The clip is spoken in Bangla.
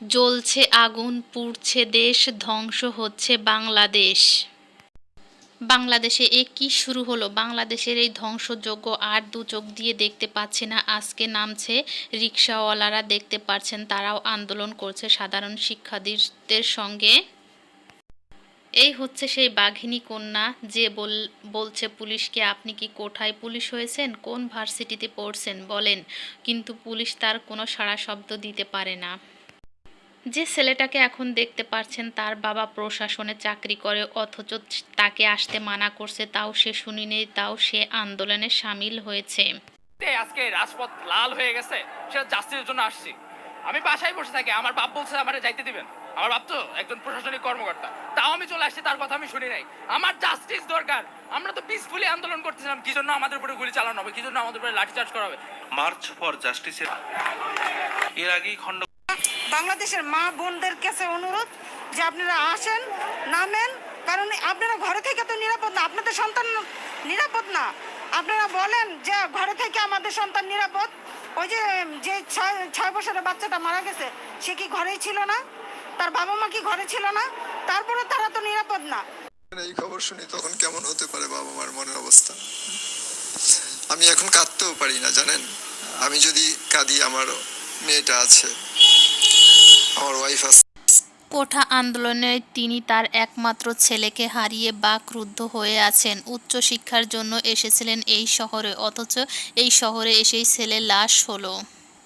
জ্বলছে আগুন, পুড়ছে দেশ, ধ্বংস হচ্ছে বাংলাদেশ। বাংলাদেশে এ কি শুরু হলো? বাংলাদেশের এই ধ্বংসযোগ্য আর দু চোখ দিয়ে দেখতে পাচ্ছে না। আজকে নামছে রিক্সাওয়ালারা, দেখতে পাচ্ছেন তারাও আন্দোলন করছে সাধারণ শিক্ষার্থীদের সঙ্গে। এই হচ্ছে সেই বাঘিনী কন্যা, যে বল, বলছে, পুলিশকে আপনি কি কোঠায় পুলিশ হয়েছেন? কোন ভার্সিটিতে পড়ছেন? বলেন। কিন্তু পুলিশ তার কোনো সাড়া শব্দ দিতে পারে না। যে ছেলেটাকে এখন দেখতে পাচ্ছেন তার বাবা প্রশাসনে চাকরি করে অথচ তাকে আসতে মানা করছে তাও সে শুনিনি তাও সে আন্দোলনে সামিল হয়েছে। আজকে রাজপথ লাল হয়ে গেছে সেটা জাস্টিসের জন্য আসছি। আমি বাসায় বসে থাকি আমার বাপ বলছে আমার যাইতে দিবেন। আমার বাপ তো একজন প্রশাসনিক কর্মকর্তা। তাও আমি চলে আসছি তার কথা আমি শুনি নাই। আমার জাস্টিস দরকার। আমরা তো পিসফুলি আন্দোলন করতেছিলাম কি জন্য আমাদের উপরে গুলি চালানো হবে কি জন্য আমাদের উপরে লাঠিচার্জ করা হবে? মার্চ ফর জাস্টিসের এর আগেই খণ্ড বাংলাদেশের মা বোনদের কাছে অনুরোধ যে আপনারা আসেন, নামেন, কারণ আপনারা ঘরে থেকে তো নিরাপদ না, আপনাদের সন্তান নিরাপদ না। আপনারা বলেন যে ঘরে থেকে আমাদের সন্তান নিরাপদ। ওই যে যে ছয় ছয় বছরের বাচ্চাটা মারা গেছে, সে কি ঘরেই ছিল না? তার বাবা মা কি ঘরে ছিল না? তারপরে তারা তো নিরাপদ না। এই খবর শুনি তখন কেমন হতে পারে বাবা মার মনের অবস্থা? আমি এখন কাঁদতেও পারি না, জানেন? আমি যদি কাঁদি, আমার মেয়েটা আছে কোঠা আন্দোলনে তিনি তার একমাত্র ছেলেকে হারিয়ে বা ক্রুদ্ধ হয়ে আছেন। উচ্চ শিক্ষার জন্য এসেছিলেন এই শহরে, অথচ এই শহরে এসেই ছেলে লাশ হলো।